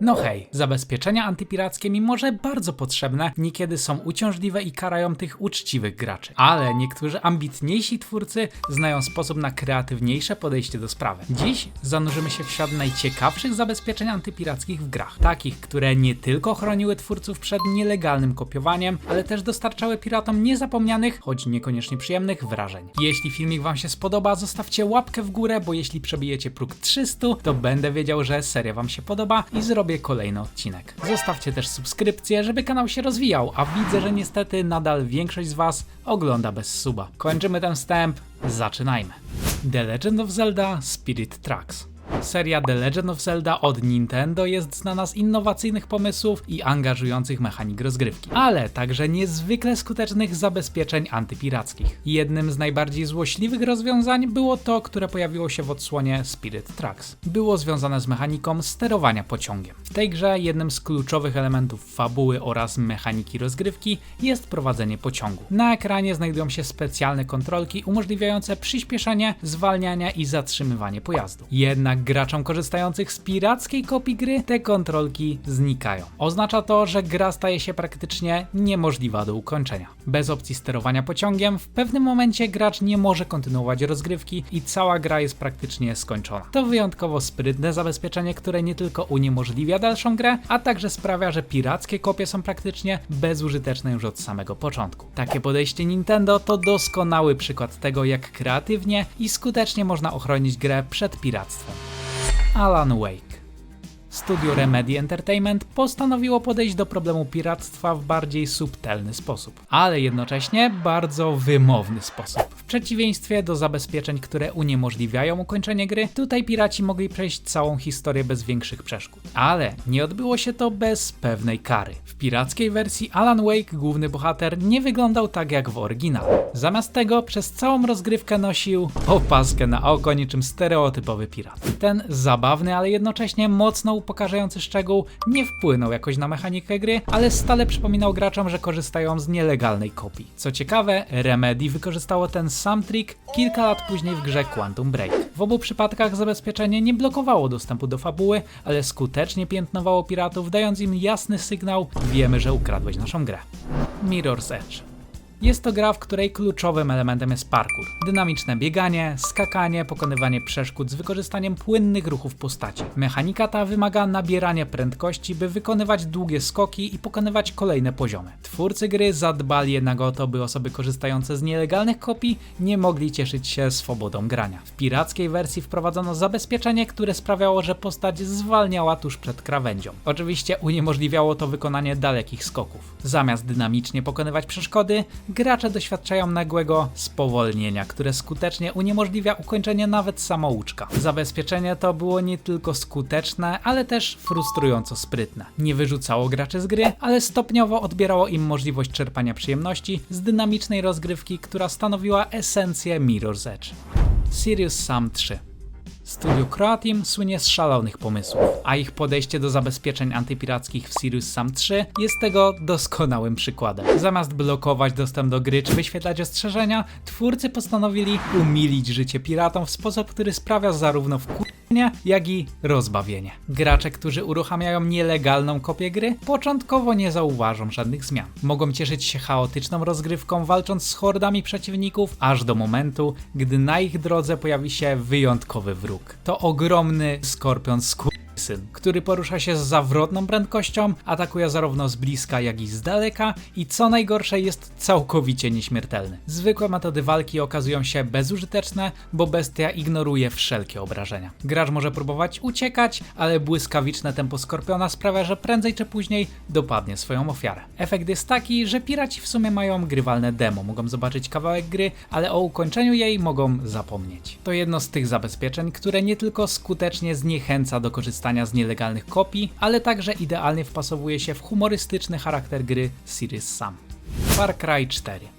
No hej, zabezpieczenia antypirackie, mimo że bardzo potrzebne, niekiedy są uciążliwe i karają tych uczciwych graczy. Ale niektórzy ambitniejsi twórcy znają sposób na kreatywniejsze podejście do sprawy. Dziś zanurzymy się w świat najciekawszych zabezpieczeń antypirackich w grach. Takich, które nie tylko chroniły twórców przed nielegalnym kopiowaniem, ale też dostarczały piratom niezapomnianych, choć niekoniecznie przyjemnych wrażeń. Jeśli filmik wam się spodoba, zostawcie łapkę w górę, bo jeśli przebijecie próg 300, to będę wiedział, że seria wam się podoba i zrobię kolejny odcinek. Zostawcie też subskrypcję, żeby kanał się rozwijał, a widzę, że niestety nadal większość z was ogląda bez suba. Kończymy ten wstęp, zaczynajmy. The Legend of Zelda Spirit Tracks. Seria The Legend of Zelda od Nintendo jest znana z innowacyjnych pomysłów i angażujących mechanik rozgrywki, ale także niezwykle skutecznych zabezpieczeń antypirackich. Jednym z najbardziej złośliwych rozwiązań było to, które pojawiło się w odsłonie Spirit Tracks. Było związane z mechaniką sterowania pociągiem. W tej grze jednym z kluczowych elementów fabuły oraz mechaniki rozgrywki jest prowadzenie pociągu. Na ekranie znajdują się specjalne kontrolki umożliwiające przyspieszenie, zwalnianie i zatrzymywanie pojazdu. Jednak graczom korzystających z pirackiej kopii gry te kontrolki znikają. Oznacza to, że gra staje się praktycznie niemożliwa do ukończenia. Bez opcji sterowania pociągiem, w pewnym momencie gracz nie może kontynuować rozgrywki i cała gra jest praktycznie skończona. To wyjątkowo sprytne zabezpieczenie, które nie tylko uniemożliwia dalszą grę, a także sprawia, że pirackie kopie są praktycznie bezużyteczne już od samego początku. Takie podejście Nintendo to doskonały przykład tego, jak kreatywnie i skutecznie można ochronić grę przed piractwem. Alan Wake. Studio Remedy Entertainment postanowiło podejść do problemu piractwa w bardziej subtelny sposób, ale jednocześnie bardzo wymowny sposób. W przeciwieństwie do zabezpieczeń, które uniemożliwiają ukończenie gry, tutaj piraci mogli przejść całą historię bez większych przeszkód. Ale nie odbyło się to bez pewnej kary. W pirackiej wersji Alan Wake, główny bohater, nie wyglądał tak jak w oryginale. Zamiast tego przez całą rozgrywkę nosił opaskę na oko niczym stereotypowy pirat. Ten zabawny, ale jednocześnie mocno upokarzający szczegół nie wpłynął jakoś na mechanikę gry, ale stale przypominał graczom, że korzystają z nielegalnej kopii. Co ciekawe, Remedy wykorzystało ten sam trik kilka lat później w grze Quantum Break. W obu przypadkach zabezpieczenie nie blokowało dostępu do fabuły, ale skutecznie piętnowało piratów, dając im jasny sygnał: wiemy, że ukradłeś naszą grę. Mirror's Edge. Jest to gra, w której kluczowym elementem jest parkour. Dynamiczne bieganie, skakanie, pokonywanie przeszkód z wykorzystaniem płynnych ruchów postaci. Mechanika ta wymaga nabierania prędkości, by wykonywać długie skoki i pokonywać kolejne poziomy. Twórcy gry zadbali jednak o to, by osoby korzystające z nielegalnych kopii nie mogli cieszyć się swobodą grania. W pirackiej wersji wprowadzono zabezpieczenie, które sprawiało, że postać zwalniała tuż przed krawędzią. Oczywiście uniemożliwiało to wykonanie dalekich skoków. Zamiast dynamicznie pokonywać przeszkody, gracze doświadczają nagłego spowolnienia, które skutecznie uniemożliwia ukończenie nawet samouczka. Zabezpieczenie to było nie tylko skuteczne, ale też frustrująco sprytne. Nie wyrzucało graczy z gry, ale stopniowo odbierało im możliwość czerpania przyjemności z dynamicznej rozgrywki, która stanowiła esencję Mirror's Edge. Serious Sam 3 Studio Croatim słynie z szalonych pomysłów, a ich podejście do zabezpieczeń antypirackich w Sirius Sam 3 jest tego doskonałym przykładem. Zamiast blokować dostęp do gry czy wyświetlać ostrzeżenia, twórcy postanowili umilić życie piratom w sposób, który sprawia zarówno wkurwienie, jak i rozbawienie. Gracze, którzy uruchamiają nielegalną kopię gry, początkowo nie zauważą żadnych zmian. Mogą cieszyć się chaotyczną rozgrywką, walcząc z hordami przeciwników, aż do momentu, gdy na ich drodze pojawi się wyjątkowy wróg. To ogromny skorpion który porusza się z zawrotną prędkością, atakuje zarówno z bliska, jak i z daleka i co najgorsze jest całkowicie nieśmiertelny. Zwykłe metody walki okazują się bezużyteczne, bo bestia ignoruje wszelkie obrażenia. Gracz może próbować uciekać, ale błyskawiczne tempo skorpiona sprawia, że prędzej czy później dopadnie swoją ofiarę. Efekt jest taki, że piraci w sumie mają grywalne demo, mogą zobaczyć kawałek gry, ale o ukończeniu jej mogą zapomnieć. To jedno z tych zabezpieczeń, które nie tylko skutecznie zniechęca do korzystania z nielegalnych kopii, ale także idealnie wpasowuje się w humorystyczny charakter gry Serious Sam. Far Cry 4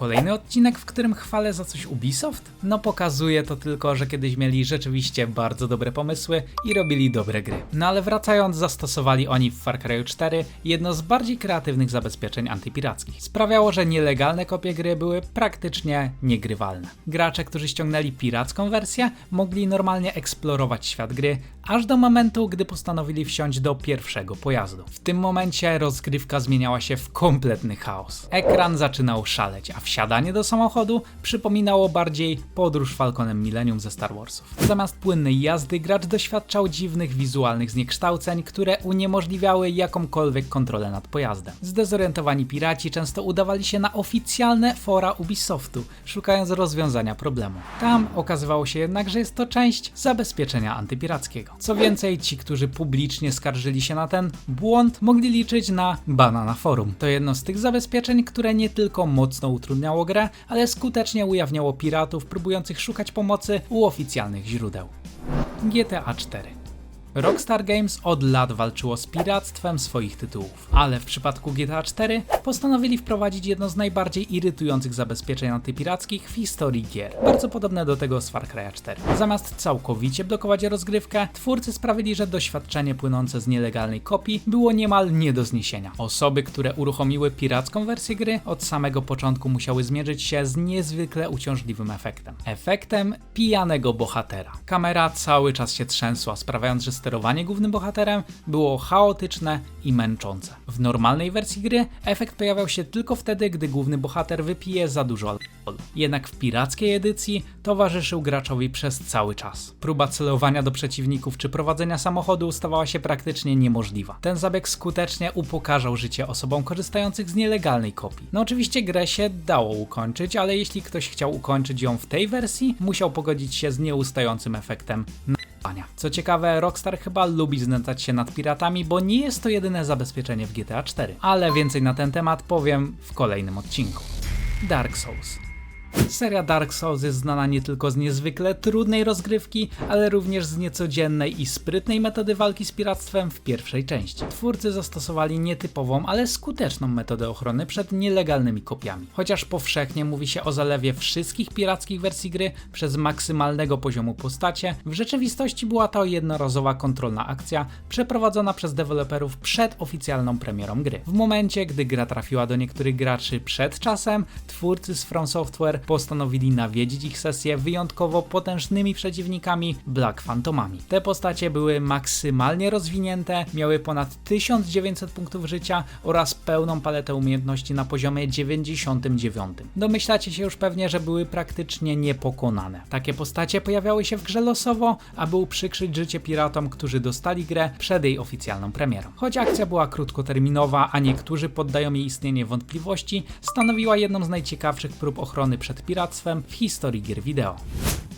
kolejny odcinek, w którym chwalę za coś Ubisoft? No pokazuje to tylko, że kiedyś mieli rzeczywiście bardzo dobre pomysły i robili dobre gry. No ale wracając, zastosowali oni w Far Cry 4 jedno z bardziej kreatywnych zabezpieczeń antypirackich. Sprawiało, że nielegalne kopie gry były praktycznie niegrywalne. Gracze, którzy ściągnęli piracką wersję, mogli normalnie eksplorować świat gry, aż do momentu, gdy postanowili wsiąść do pierwszego pojazdu. W tym momencie rozgrywka zmieniała się w kompletny chaos. Ekran zaczynał szaleć, a wsiadanie do samochodu przypominało bardziej podróż Falconem Millennium ze Star Warsów. Zamiast płynnej jazdy gracz doświadczał dziwnych wizualnych zniekształceń, które uniemożliwiały jakąkolwiek kontrolę nad pojazdem. Zdezorientowani piraci często udawali się na oficjalne fora Ubisoftu, szukając rozwiązania problemu. Tam okazywało się jednak, że jest to część zabezpieczenia antypirackiego. Co więcej, ci, którzy publicznie skarżyli się na ten błąd, mogli liczyć na bana na forum. To jedno z tych zabezpieczeń, które nie tylko mocno utrudniało grę, ale skutecznie ujawniało piratów próbujących szukać pomocy u oficjalnych źródeł. GTA 4 Rockstar Games od lat walczyło z piractwem swoich tytułów, ale w przypadku GTA 4 postanowili wprowadzić jedno z najbardziej irytujących zabezpieczeń antypirackich w historii gier, bardzo podobne do tego z Far Cry 4. Zamiast całkowicie blokować rozgrywkę, twórcy sprawili, że doświadczenie płynące z nielegalnej kopii było niemal nie do zniesienia. Osoby, które uruchomiły piracką wersję gry, od samego początku musiały zmierzyć się z niezwykle uciążliwym efektem. Efektem pijanego bohatera. Kamera cały czas się trzęsła, sprawiając, że sterowanie głównym bohaterem było chaotyczne i męczące. W normalnej wersji gry efekt pojawiał się tylko wtedy, gdy główny bohater wypije za dużo alkoholu. Jednak w pirackiej edycji towarzyszył graczowi przez cały czas. Próba celowania do przeciwników czy prowadzenia samochodu stawała się praktycznie niemożliwa. Ten zabieg skutecznie upokarzał życie osobom korzystających z nielegalnej kopii. No oczywiście grę się dało ukończyć, ale jeśli ktoś chciał ukończyć ją w tej wersji, musiał pogodzić się z nieustającym efektem na***ania. Co ciekawe, Rockstar chyba lubi znęcać się nad piratami, bo nie jest to jedyne zabezpieczenie w GTA 4. Ale więcej na ten temat powiem w kolejnym odcinku. Dark Souls. Seria Dark Souls jest znana nie tylko z niezwykle trudnej rozgrywki, ale również z niecodziennej i sprytnej metody walki z piractwem w pierwszej części. Twórcy zastosowali nietypową, ale skuteczną metodę ochrony przed nielegalnymi kopiami. Chociaż powszechnie mówi się o zalewie wszystkich pirackich wersji gry przez maksymalnego poziomu postacie, w rzeczywistości była to jednorazowa kontrolna akcja przeprowadzona przez deweloperów przed oficjalną premierą gry. W momencie, gdy gra trafiła do niektórych graczy przed czasem, twórcy z From Software postanowili nawiedzić ich sesję wyjątkowo potężnymi przeciwnikami Black Phantomami. Te postacie były maksymalnie rozwinięte, miały ponad 1900 punktów życia oraz pełną paletę umiejętności na poziomie 99. Domyślacie się już pewnie, że były praktycznie niepokonane. Takie postacie pojawiały się w grze losowo, aby uprzykrzyć życie piratom, którzy dostali grę przed jej oficjalną premierą. Choć akcja była krótkoterminowa, a niektórzy poddają jej istnienie wątpliwości, stanowiła jedną z najciekawszych prób ochrony przed piractwem w historii gier wideo.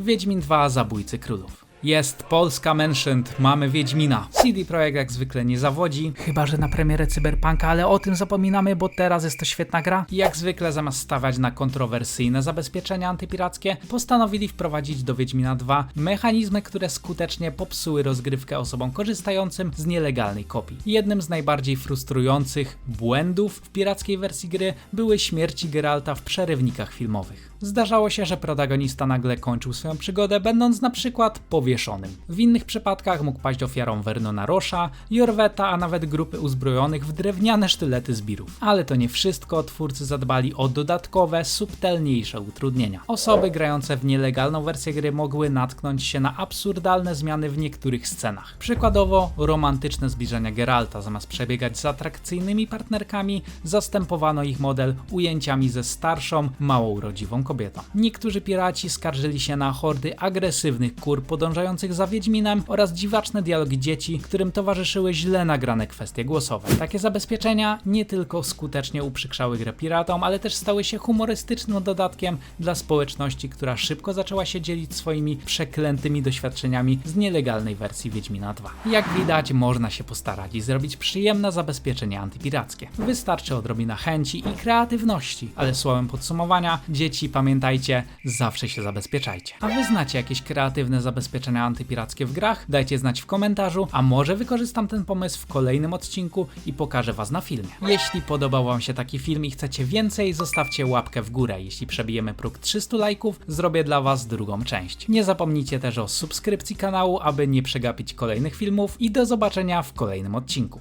Wiedźmin 2 Zabójcy Królów. Jest Polska Mentioned, mamy Wiedźmina. CD Projekt jak zwykle nie zawodzi, chyba że na premierę Cyberpunka, ale o tym zapominamy, bo teraz jest to świetna gra. I jak zwykle zamiast stawiać na kontrowersyjne zabezpieczenia antypirackie, postanowili wprowadzić do Wiedźmina 2 mechanizmy, które skutecznie popsuły rozgrywkę osobom korzystającym z nielegalnej kopii. Jednym z najbardziej frustrujących błędów w pirackiej wersji gry były śmierci Geralta w przerywnikach filmowych. Zdarzało się, że protagonista nagle kończył swoją przygodę, będąc na przykład powieszonym. W innych przypadkach mógł paść ofiarą Vernona Rosza, Jorweta, a nawet grupy uzbrojonych w drewniane sztylety zbirów. Ale to nie wszystko, twórcy zadbali o dodatkowe, subtelniejsze utrudnienia. Osoby grające w nielegalną wersję gry mogły natknąć się na absurdalne zmiany w niektórych scenach. Przykładowo romantyczne zbliżenia Geralta, zamiast przebiegać z atrakcyjnymi partnerkami, zastępowano ich model ujęciami ze starszą, mało urodziwą kobietą. Niektórzy piraci skarżyli się na hordy agresywnych kur podążających za Wiedźminem oraz dziwaczne dialogi dzieci, którym towarzyszyły źle nagrane kwestie głosowe. Takie zabezpieczenia nie tylko skutecznie uprzykrzały grę piratom, ale też stały się humorystycznym dodatkiem dla społeczności, która szybko zaczęła się dzielić swoimi przeklętymi doświadczeniami z nielegalnej wersji Wiedźmina 2. Jak widać, można się postarać i zrobić przyjemne zabezpieczenie antypirackie. Wystarczy odrobina chęci i kreatywności, ale słowem podsumowania, dzieci pamiętajcie, zawsze się zabezpieczajcie. A wy znacie jakieś kreatywne zabezpieczenia zabezpieczenia antypirackie w grach? Dajcie znać w komentarzu, a może wykorzystam ten pomysł w kolejnym odcinku i pokażę was na filmie. Jeśli podobał wam się taki film i chcecie więcej, zostawcie łapkę w górę. Jeśli przebijemy próg 300 lajków, zrobię dla was drugą część. Nie zapomnijcie też o subskrypcji kanału, aby nie przegapić kolejnych filmów i do zobaczenia w kolejnym odcinku.